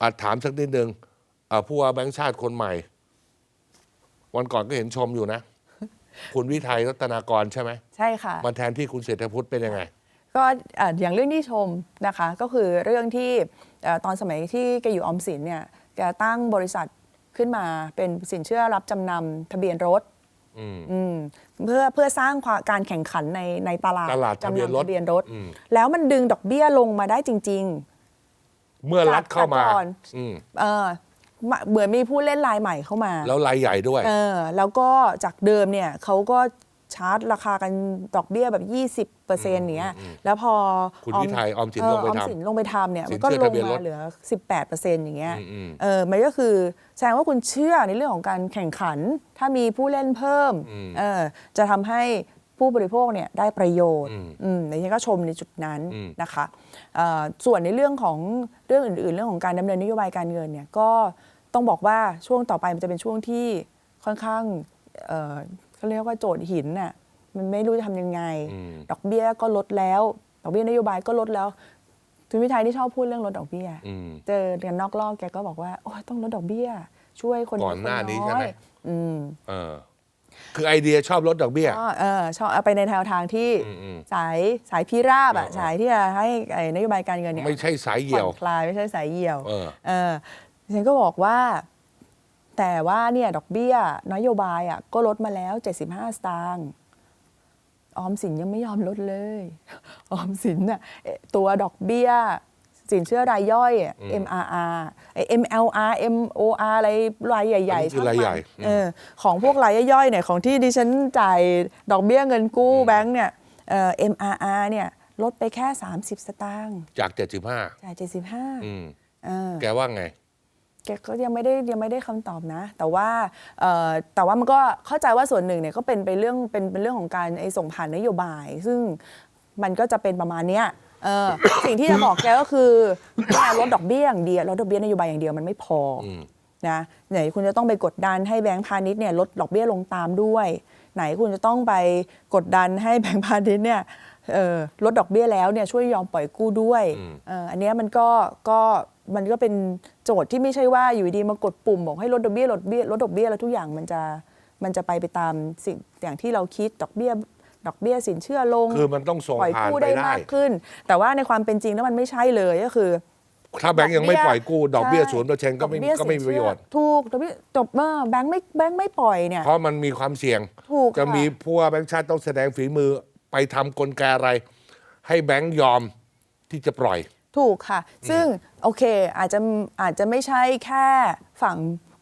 อาถามสักนิดนึงอ่าผู้ว่าแบงค์ชาติคนใหม่ วันก่อนก็เห็นชมอยู่นะ คุณวิทัยรัตนากรใช่ไหมใช่ค่ะมาแทนที่คุณเศรษฐพุทธเป็นยังไง ก็เอ่ออย่างเรื่องที่ชมนะคะ ก็คือเรื่องที่เอ่อตอนสมัยที่แกอยู่ออมสินเนี่ยแกตั้งบริษัทขึ้นมาเป็นสินเชื่อรับจำนำทะเบียนรถอืมอืมเพื่อเพื่อสร้างความการแข่งขันในในตลาดตลาดทะเบียนรถจำนำทะเบียนรถอืมแล้วมันดึงดอกเบี้ยลงมาได้จริง เมื่อรัฐเข้ามาจากแต่ก่อนอืมๆเออมาเหมือนมีผู้เล่นรายใหม่เข้ามา แล้วรายใหญ่ด้วย เออ แล้วก็จากเดิมเนี่ยเขาก็ชาร์จราคากันดอกเบี้ยแบบ 20เปอร์เซ็นต์เนี้ย แล้วพอคุณวิทัยออมสินเลงไปออมทำสินลงไปทำเนี่ยสิมันนก็เชื่อลทะงเบียนรมาถเหลือ 18เปอร์เซ็นต์อย่างเงี้ยอืมอืมเออ มันก็คือแสดงว่าคุณเชื่อในเรื่องของการแข่งขัน ถ้ามีผู้เล่นเพิ่ม เออ จะทำให้ ผู้บริโภคเนี่ยได้ประโยชน์อืมในที่ก็ชมในจุดนั้นนะคะเอ่อส่วนในเรื่องของเรื่องอื่น ๆ เรื่องของการดำเนินนโยบายการเงินเนี่ยก็ต้องบอกว่าช่วงต่อไปมันจะเป็นช่วงที่ค่อนข้างเอ่อเขาเรียกว่าโจทย์หินน่ะมันไม่รู้จะทำยังไง ดอกเบี้ยก็ลดแล้วดอกเบี้ยนโยบายก็ลดแล้วคุณวิทัยที่ชอบพูดเรื่องลดดอกเบี้ยอืมเจอกันนอกรอบแกก็บอกว่าโอ้ยต้องลดดอกเบี้ย ช่วยคนก่อนหน้านี้คใช่ไหมอยอืมเออ คือไอเดียชอบลดดอกเบี้ย ก็เออชอบเอาไปในแนวทางที่อืมอืม สายสายพิราบอะเออเออ สายที่จะให้ไอ้นโยบายการเงินเนี่ยไม่ใช่สายเหี่ยวผ่อนคลายไม่ใช่สายเหี่ยว เออ เออฉันก็บอกว่า แต่ว่าเนี่ยดอกเบี้ย นโยบายอะก็ลดมาแล้ว 75 สตางค์ออมสินยังไม่ยอมลดเลย ออมสินน่ะเอ่อตัวดอกเบี้ย สินเชื่อรายย่อยอะ MRR ไอ้ MLR MOR อะไรรายใหญ่อันนี้ๆคือรายใหญ่เออของพวกรายย่อยๆเนี่ยของที่ดิฉันจ่ายดอกเบี้ยเงินกู้แบงก์เนี่ยเอ่อ MRR เนี่ยลดไปแค่ 30 สตางค์จากเจ็ดสิบห้าจ่าย75อืมเออแกว่าไงแกก็ยังไม่ได้ยังไม่ได้คำตอบนะ แต่ว่าเอ่อแต่ว่ามันก็เข้าใจว่าส่วนหนึ่งเนี่ยก็เป็นไปเรื่องเป็นเป็นเรื่องของการไอ้ส่งผ่านนโยบาย ซึ่ง มันก็จะเป็นประมาณเนี้ยเออ สิ่งที่จะบอกแกก็คือการลดดอกเบี้ยอย่างเดียวลดดอกเบี้ยนโยบายอย่างเดียวมันไม่พออมนะไหนคุณจะต้องไปกดดันให้แบงก์พาณิชย์เนี่ยลดดอกเบี้ยลงตามด้วย ไหนคุณจะต้องไปกดดันให้แบงก์พาณิชย์เนี่ยเอ่อลดดอกเบี้ยแล้วเนี่ยช่วยยอมปล่อยกู้ด้วยเอ่ออันเนี้ยมันก็ก็มันก็เป็นโจทย์ที่ไม่ใช่ว่าอยู่ดีมากดปุ่มบอกให้ลดดอกเบี้ยลดเบี้ยลดดอกเบี้ยแล้วทุกอย่างมันจะมันจะไปไปตามสิ่งอย่างที่เราคิดดอกเบี้ย ดอกเบี้ยสินเชื่อลงคือมันต้องส่งปล่อยผ่านกู้ไปได้ได้ มากขึ้น แต่ว่าในความเป็นจริงแล้วมันไม่ใช่เลยก็คือ ถ้าแบงก์ยังไม่ปล่อยกู้ดอกเบี้ยใช่ ศูนย์เปอร์เซ็นต์ก็ไม่ดอเบี้ยก็ไม่มีสินประเชื่อโยชน์ ถูกดอกเบี้ยจบเมื่อแบงค์ไม่แบงค์ไม่ปล่อยเนี่ย เพราะมันมีความเสี่ยง ถูกจะค่ะมีผู้ว่าแบงค์ชาติต้องแสดงฝีมือไปทำกลไกอะไร ให้แบงค์ยอมที่จะปล่อย ถูกค่ะ ซึ่งโอเคอาจจะอาจจะไม่ใช่แค่ฝั่ง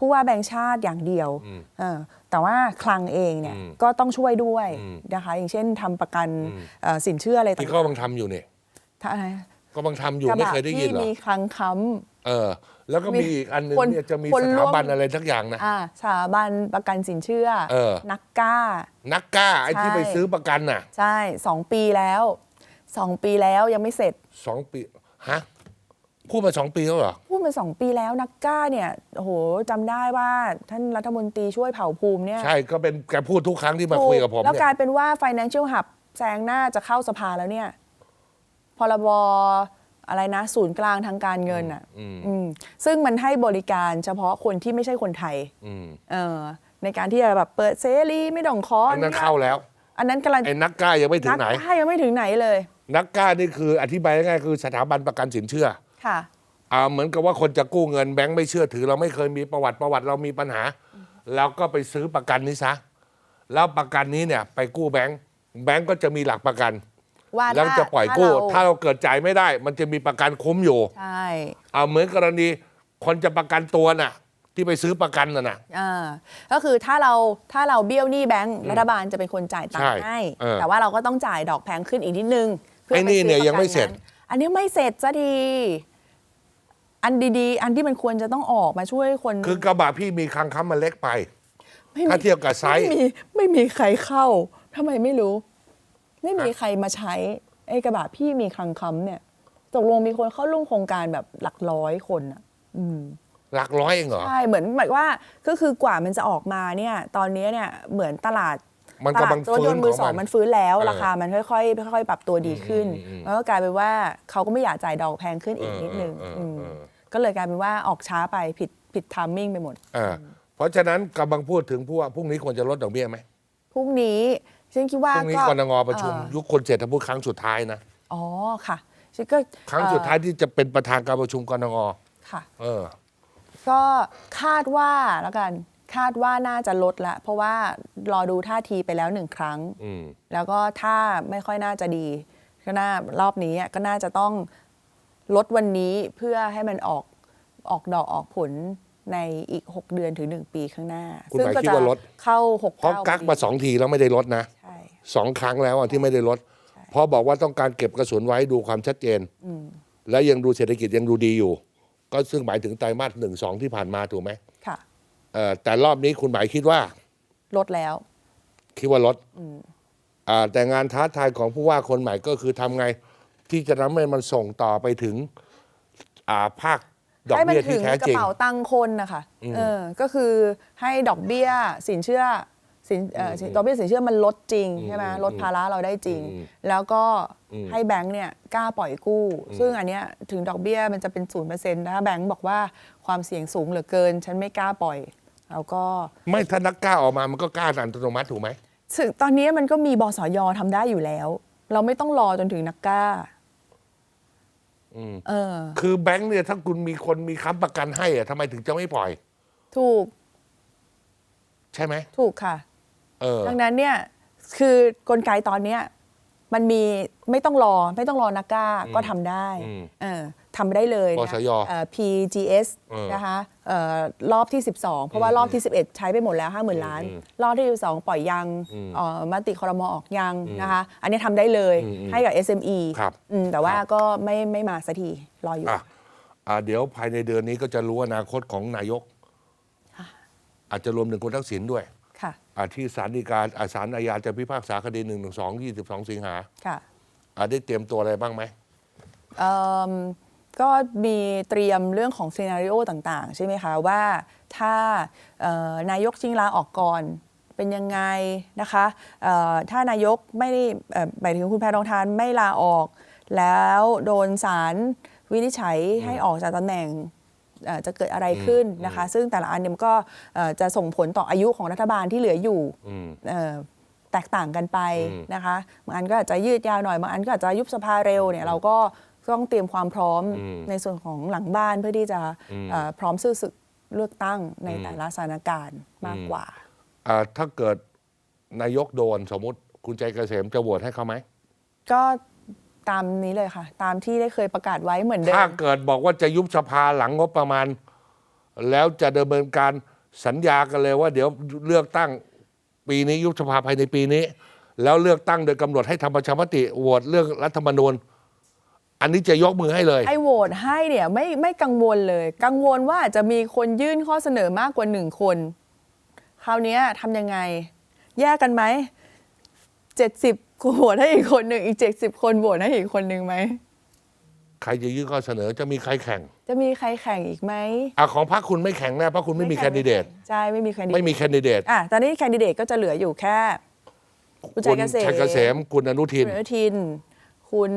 ผู้ว่าแบงค์ชาติอย่างเดียวเออแต่ว่าคลังเองเนี่ยก็ต้องช่วยด้วยนะคะอย่างเช่นทำประกันเอ่อสินเชื่ออะไรต่างที่เขากำลังทำอยู่เนี่ยๆถ้าอะไรก็กำลังทำอยู่กระไม่บะเคยได้ยินที่เหรอมีคลังค้เออแล้วก็มีอีกอันหนึงคนเนี่ยจะมีคนสร่ถาวมบันอะไรทักอย่างนะำอ่าสถาบันประกันสินเชื่อเออนักกล้า นักกล้าไอ้ที่ใช่ไปซื้อประกันน่ะ ใช่สองปีแล้วสองปีแล้วยังไม่เสร็จสองปีฮะ พูดมาสองปีแล้วเหรอ พูดมาสองปีแล้วนักกล้าเนี่ยโอ้โหจำได้ว่าท่านรัฐมนตรีช่วยเผ่าภูมิเนี่ยใช่ก็เป็นแกพูดทุกครั้งที่มาคุยกับผมแล้วเนี่กยลายเป็นว่า Financial Hub แซงหน้าจะเข้าสภาแล้วเนี่ยพรบอะไรนะ ศูนย์กลางทางการเงินอะอืมซึ่งมันให้บริการเฉพาะคนที่ไม่ใช่คนไทยอืมเออในการที่จะแบบเปิดเสรีไม่ต้องขออันนั้นเข้าแล้วอันนั้นกำลังไอ้นักกล้ายังไม่ถึงไหน กล้ายังไม่ถึงไหนเลย นักกล้านี่คืออธิบายง่ายๆคือสถาบันประกันสินเชื่อ ค่ะอ่าเหมือนกับว่าคนจะกู้เงินแบงค์ไม่เชื่อถือ เราไม่เคยมีประวัติประวัติเรามีปัญหาเราก็ไปซื้อประกันนี้ซะแล้วประกันนี้เนี่ยไปกู้แบงค์แบงค์ก็จะมีหลักประกัน ว่าแล้วถ้าจะปล่อยกู้ ถ้าถ้าเราเราเกิดจ่ายไม่ได้ มันจะมีประกันคุ้มอยู่ใช่เอาเหมือนกรณีคนจะประกันตัวน่ะ ที่ไปซื้อประกันน่ะนะอ่าก็คือถ้าเราถ้าเราเบี้ยวหนี้แบงก์รัฐบาลจะเป็นคนจ่ายตังใช่ค์ให้เออแต่ว่าเราก็ต้องจ่ายดอกแพงขึ้นอีกนิดนึง เพื่ไอ้นี่ปซื้เนี่ยประกัยังไม่เสร็จนั้นอันนี้ไม่เสร็จซะดี อันดีๆ อันที่มันควรจะต้องออกมาช่วยคนคือกระบะพี่มีคังค้ำมันเล็กไป ไม่มีถ้าเทียบกับไซส์ ไม่มีไม่มีใครเข้าทำไมไม่รู้ ไม่มีใครมาใช้ไอ้กระบะพี่มีคลังค้ำเนี่ยตกลงมีคนเข้าร่วมโครงการแบบหลักร้อยคนอะ อืม หลักร้อยเองเหรอ ใช่เหมือนแบบว่าก็คือกว่ามันจะออกมาเนี่ย ตอนนี้เนี่ยเหมือนตลาดมันตกำลาลัดงรถฟื้ยนนต์ขมือองสองมัมัน นฟื้นแล้วเออราคามันค่อยๆค่อยๆปรับตัวดีขึ้นอืมอืม แล้วก็กลายเป็นว่าเขาก็ไม่อยากจ่ายดอกแพงขึ้นอีกนิดนึงเออเอออืมเออ ก็เลยกลายเป็นว่าออกช้าไปผิดผิดทามมิ่งไปหมดอ่าเพราะฉะนั้นกำลังพูดถึงผู้ว่าพรุ่งนี้ควรจะลดดอกเบี้ยไหมพรุ่งนี้ฉันคิดว่าพรุ่งนี้ก็กรงประชุม เอ่อยุคคนเศรษฐพูดครั้งสุดท้ายนะอ๋อค่ะฉันก็ครั้งสุดท้ายที่จะเป็นประธานการประชุมกรงค่ะ เออ ก็คาดว่าแล้วกันคาดว่าน่าจะลดละ เพราะว่ารอดูท่าทีไปแล้วหนึ่งครั้ง อืม แล้วก็ถ้าไม่ค่อยน่าจะดี ก็น่ารอบนี้ก็น่าจะต้อง ลดวันนี้เพื่อให้มันออกออกดอกออกผลในอีก 6 เดือนถึง 1 ปีข้างหน้า คุณซึ่งหมายก็คิดจะว่าลด เข้า6เพราะกักมาสองทีแล้วไม่ได้ลดนะใช่ สองครั้งแล้วอะที่ไม่ได้ลดเพราะบอกว่าต้องการเก็บกระสุนไว้ดูความชัดเจน แล้วยังดูเศรษฐกิจยังดูดีอยู่ ก็ซึ่งหมายถึงไตรมาสหนึ่งสองที่ผ่านมาถูกไหมค่ะ เอ่อแต่รอบนี้คุณหมายคิดว่า ลดแล้ว คิดว่าลดอ่าแต่งานท้าทายของผู้ว่าคนใหม่ก็คือทำไง ที่จะทำให้มันส่งต่อไปถึงอ่าภาคดอกให้มันเบี้ยถึที่งแท้กระจริง เป๋าตังค์คนนะคะเออก็คือให้ดอกเบี้ยสินเชื่อสินเอ่อดอกเบี้ยสินเชื่อมันลดจริงใช่ไหมลดภาระเราได้จริง แล้วก็ให้แบงค์เนี่ยกล้าปล่อยกู้ ซึ่งอันเนี้ยถึงดอกเบี้ยมันจะเป็นศูนย์เปอร์เซ็นต์ถ้าแบงค์บอกว่าความเสี่ยงสูงเหลือเกิน ฉันไม่กล้าปล่อยแล้วก็ ไม่ถ้านักกล้าออกมามันก็กล้าอัตโนมัติถูกไหม ถึงตอนนี้มันก็มีบสยทำได้อยู่แล้ว เราไม่ต้องรอจนถึงนักกล้า เออ คือแบงค์เนี่ยถ้าคุณมีคนมีค้ำประกันให้อะทำไมถึงจะไม่ปล่อย ถูกใช่ไหมถูกค่ะ เออ ดังนั้นเนี่ยคือกลไกตอนเนี้ยมันมีไม่ต้องรอไม่ต้องรอนักกล้าก็ทำได้ อืม เออ ทำได้เลยปนะสยเอ่อ PGS เออนะคะเอ่อรอบที่ 12 เพราะว่ารอบที่ 11 ใช้ไปหมดแล้ว 50,000 ล้าน รอบที่ 12 ปล่อยยังเอ่อมติคอรมอออกยังนะคะอันนี้ทำได้เลยให้กับ SME ครับอืมแต่ว่าก็ไม่ไม่มาสักทีรออยู่ อะอะเดี๋ยวภายในเดือนนี้ก็จะรู้อนาคตของนายกอาจจะรวมถึงคุณทักษิณด้วยค่ะอะที่ศาลฎีกาอะศาลอาญาจะพิพากษาคดีหนึ่งหนึ่งสองยี่สิบสองสิงหาค่ะ อะได้เตรียมตัวอะไรบ้างไหม เอิ่ม ก็มีเตรียมเรื่องของซีนารีโอต่าง ๆ ใช่ไหมคะ ว่าถ้าเอ่อนายกชิงลาออกก่อนเป็นยังไงนะคะเอ่อถ้านายกไม่ได้เอ่อหมายถึงคุณแพรทองทานไม่ลาออก แล้วโดนศาลวินิจฉัยให้ออกจากตำแหน่งเอ่อจะเกิดอะไรขึ้นนะคะ ซึ่งแต่ละอันเนี่ยมันก็เอ่อจะส่งผลต่ออายุของรัฐบาลที่เหลืออยู่เอ่อแตกต่างกันไปนะคะบางอันก็อาจจะยืดยาวหน่อยบางอันก็อาจจะยุบสภาเร็วเนี่ยเราก็ ต้องเตรียมความพร้อมในส่วนของหลังบ้านเพื่อที่จะเอ่อพร้อมสู้ศึกเลือกตั้งในแต่ละสถานการณ์มากกว่า อะถ้าเกิดนายกโดนสมมติคุณใจเกษมจะโหวตให้เขาไหม ก็ตามนี้เลยค่ะ ตามที่ได้เคยประกาศไว้เหมือนเดิถ้าม เกิดบอกว่าจะยุบสภาหลังงบประมาณ แล้วจะดำเนินการสัญญากันเลยว่าเดี๋ยวเลือกตั้งปีนี้ยุบสภาภายในปีนี้ แล้วเลือกตั้งโดยกำหนดให้ทำประชามติโหวตเรื่องรัฐธรรมนูญ อันนี้จะยกมือให้เลย ไอ้โหวตให้เนี่ยไม่ไม่กังวลเลย กังวลว่าอาจจะมีคนยื่นข้อเสนอมากกว่าหนึ่งคน คราวเนี้ยทำยังไง แยกกันไหมเจ็ดสิบโหวตให้อีกคนหนึ่งอีกเจ็ดสิบคนโหวตให้อีกคนหนึ่งไหม ใครจะยื่นข้อเสนอจะมีใครแข่งจะมีใครแข่งอีกไหมอะของพรรคคุณไม่แข่งแน่เพราะคุณไม่มีแคนดิเดต ใช่ไม่มีแคนดิเดไม่ตมีแคนดิเดตอะตอนนี้แคนดิเดตก็จะเหลืออยู่แค่ คุณชัยเกษม ชัยเกษมคุณอนุทิน คุณอนุทิน คุณ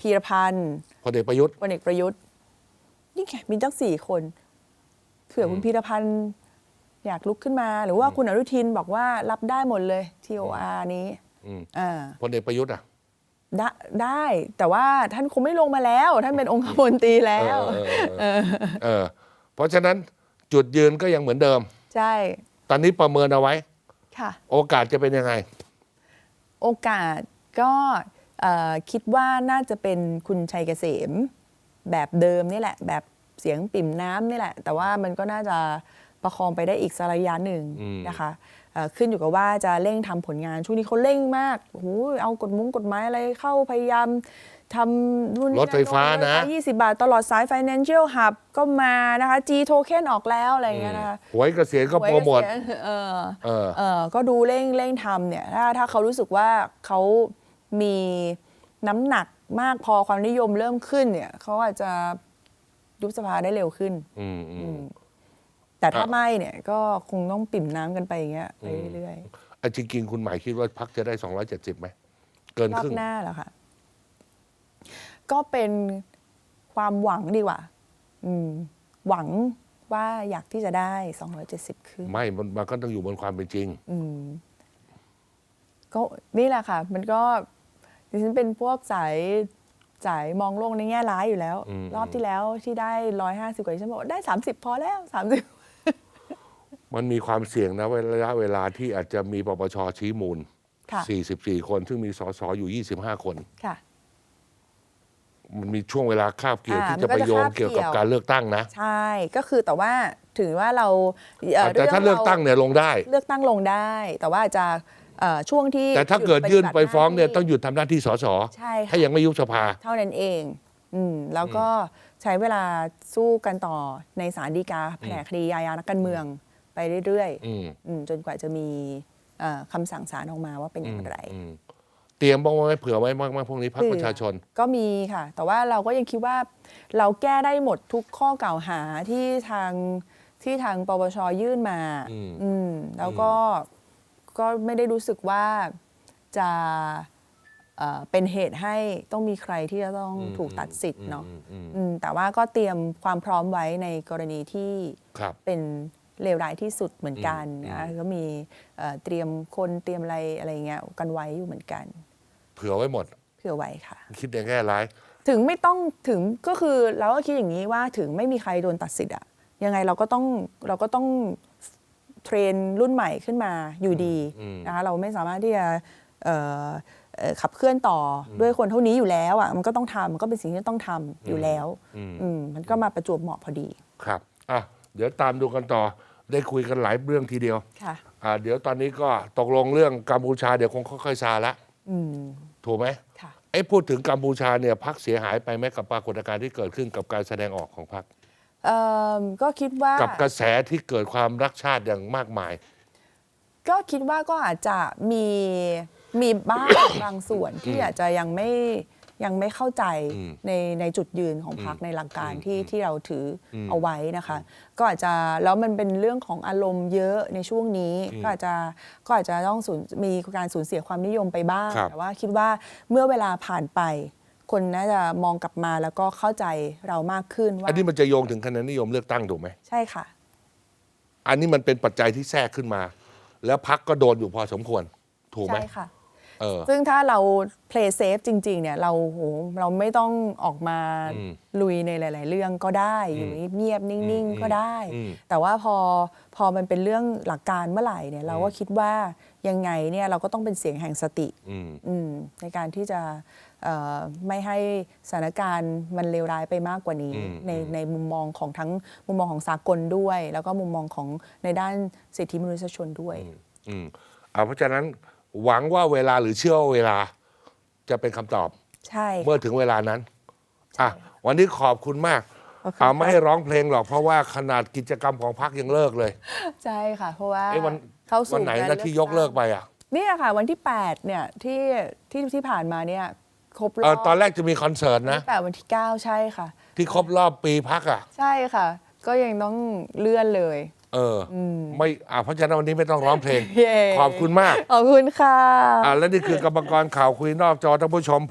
พีรพันธ์พลเอกประยุทธ์พลเอกประยุทธ์นี่ไงมีตั้งสี่คนเผื่อคุณพีรพันธ์อยากลุกขึ้นมา หรือว่าคุณอนุทินบอกว่ารับได้หมดเลย TOR นี้อืมอ่าพลเอกประยุทธ์อะได้ได้ แต่ว่าท่านคงไม่ลงมาแล้ว ท่านเป็นองคมนตรีแล้วเออเออเออเออเพราะฉะนั้นจุดยืนก็ยังเหมือนเดิม ใช่ ตอนนี้ประเมินเอาไว้ ค่ะ โอกาสจะเป็นยังไง โอกาสก็เอ่อ คิดว่าน่าจะเป็นคุณชัยเกษม แบบเดิมนี่แหละ แบบเสียงปิ่มน้ำนี่แหละ แต่ว่ามันก็น่าจะประคองไปได้อีกสักระยะหนึ่งอืมนะคะเอ่อขึ้นอยู่กับว่าจะเร่งทำผลงานช่วงนี้เขาเร่งมากโอ้โหเอากฎมุ้งกฎหมายอะไรเข้าพยายามทำนู่นนี่รถไฟฟ้านะยี่สิบาทตลอดสาย Financial Hub ก็มานะคะ G Token ออกแล้วอะไรอย่างเงี้ยนะคะหวยเกษียณก็โปรโมทหวยเกษียณเออเออเออก็ดูเร่งเร่งทำเนี่ยถ้าถ้าเขารู้สึกว่าเขา มีน้ำหนักมากพอความนิยมเริ่มขึ้นเนี่ยเขาอาจจะยุบสภาได้เร็วขึ้น อืมอืม แต่ถ้าอะไม่เนี่ยก็คงต้องปิ่มน้ำกันไปอย่างเงี้ยไปเรื่อยอะจริงๆคุณหมายคิดว่าพักจะได้ 270ไหมเกินๆรอครึ่บง หน้าแล้วค่ะก็เป็นความหวังดีกว่า อืม หวังว่าอยากที่จะได้ 270ขึ้น ไม่มันมันก็ต้องอยู่บนความเป็นจริง อืมก็นี่แหละค่ะ มันก็ ดิฉันเป็นพวกสายสายมองโลกในแง่ร้ายอยู่แล้ว อืม รอบที่แล้วที่ได้ร้อยห้าสิบกว่าดิฉันบอกว่าได้สามสิบพอแล้วสามสิบมันมีความเสี่ยงนะเวลาระยะเวลาที่อาจจะมีปปชชี้มูล ค่ะ44 คน ซึ่งมีสสอยู่ 25 คน ค่ะ มันมีช่วงเวลาคาบเกี่ยวอ่าที่จะไปโยงมันก็จะคาบเกี่เกี่ยยว วกับการเลือกตั้งนะใช่ก็คือแต่ว่าถือว่าเราเอ่อแต่ถ้าเลือกตั้งเนี่ยลงได้ เลือกตั้งลงได้ แต่ว่าจะ เอ่อช่วงที่แต่ถ้าหยุเกิดฏิยื่นบัติไปฟ้องเนี่ยหาที่ต้องหยุดทำหน้าที่สสใช่ค่ะ ถ้ายังไม่ยุบสภา เท่านั้นเอง อืม แล้วก็ใช้เวลาสู้กันต่อในศาลฎีกาแผนกคดียายานักการเมืองไปเรื่อยอืม ๆอืมจนกว่าจะมีเอ่อคำสั่งศาลออกมาว่าเป็นอย่างไร อืมเตรียมบ้างไหมเผื่อไว้มากๆพวกนี้พรรคประชาชน ก็มีค่ะ แต่ว่าเราก็ยังคิดว่าเราแก้ได้หมดทุกข้อกล่าวหาที่ทางที่ทางปปชยื่นมาอืม อืมแล้วก็ ก็ไม่ได้รู้สึกว่าจะเอ่อเป็นเหตุให้ต้องมีใครที่จะต้องถูกตัดสิทธิ์เนาะอืมอืมอืมแต่ว่าก็เตรียมความพร้อมไว้ในกรณีที่ครับเป็นเลวร้ายที่สุดเหมือนกันนะก็มีเอ่อเตรียมคนเตรียมอะไรอะไรเงี้ยกันไว้อยู่เหมือนกัน เผื่อไว้หมด เผื่อไว้ค่ะ คิดในแง่ร้าย ถึงไม่ต้องถึงก็คือเราก็คิดอย่างนี้ว่าถึงไม่มีใครโดนตัดสิทธิ์อะยังไงเราก็ต้องเราก็ต้อง เทรนรุ่นใหม่ขึ้นมาอยู่ดีอืมนะคะเราไม่สามารถที่จะเอ่อเอ่อขับเคลื่อนต่ออด้วยคนเท่านี้อยู่แล้วอะมันก็ต้องทำมันก็เป็นสิ่งที่ต้องทำอยู่แล้วอืมอืมมันก็มาประจวบเหมาะพอดีครับอะเดี๋ยวตามดูกันต่อได้คุยกันหลายเรื่องทีเดียวค่ะอ่าเดี๋ยวตอนนี้ก็ตกลงเรื่องกัมพูชาเดี๋ยวคงค่อยๆซาละอืมถูกไหมค่ะไอ้พูดถึงกัมพูชาเนี่ยพักเสียหายไปไหมกับปรากฏการณ์ที่เกิดขึ้นกับการแสดงออกของพัก เอิ่มก็คิดว่ากับกระแสที่เกิดความรักชาติอย่างมากมาย ก็คิดว่าก็อาจจะมีมีบ้าง บางส่วนที่อาจจะยังไม่ยังไม่เข้าใจอืมในในจุดยืนของพรรคในหลักการที่ที่เราถืออมเอาไว้นะคะ ก็อาจจะแล้วมันเป็นเรื่องของอารมณ์เยอะในช่วงนี้ก็อาจจะก็อาจจะต้องสูญมีการสูญเสียความนิยมไปบ้าง ครับ แต่ว่าคิดว่าเมื่อเวลาผ่านไป คนน่าจะมองกลับมาแล้วก็เข้าใจเรามากขึ้นว่าอันนี้มันจะโยงถึงคะแนนนิยมเลือกตั้งถูกไหม ใช่ค่ะ อันนี้มันเป็นปัจจัยที่แทรกขึ้นมา แล้วพักก็โดนอยู่พอสมควร ถูกไหม ใช่ค่ะ เออ ซึ่งถ้าเรา play safe จริง ๆ เนี่ย เราโหเราไม่ต้องออกมาอืมลุยในหลาย ๆ เรื่องก็ได้อยู่เงียบๆนิ่งๆก็ได้ อืม แต่ว่าพอพอมันเป็นเรื่องหลักการเมื่อไหร่เนี่ยเราก็คิดว่ายังไงเนี่ยเราก็ต้องเป็นเสียงแห่งสติ อืม อืมในการที่จะเอ่อไม่ให้สถานการณ์มันเลวร้ายไปมากกว่านี้ อืมในในมุมมองของทั้งมุมมองของสากลด้วย แล้วก็มุมมองของในด้านสิทธิมนุษยชนด้วย อืมอ่าเพราะฉะนั้น หวังว่าเวลาหรือเชื่อว่าเวลาจะเป็นคำตอบ ใช่เมื่อถึงเวลานั้น อะ วันนี้ขอบคุณมากขอบคุณอ่าไม่ค่ะให้ร้องเพลงหรอกเพราะว่าขนาดกิจกรรมของพักยังเลิกเลย ใช่ค่ะ เพราะว่าไอ้วันเข้าสู่วันไหนการนะเลือกที่ยกเลิกไปอะเนี่ยค่ะ วันที่ 8 เนี่ยที่ที่ที่ผ่านมาเนี่ยครบรเอออบตอนแรกจะมีคอนเสิร์ตนะแปดวันที่ 9 ใช่ค่ะ ที่ครบรอบปีพักอะ ใช่ค่ะ ก็ยังต้องเลื่อนเลย เอออไม่อ่าเพราะฉะนั้นวันนี้ไม่ต้องร้องเพลง เย้ ขอบคุณมากขอบคุณค่ะ อ่าและนี่คือกรรมกรข่าวคุยนอกจอท่านผู้ชม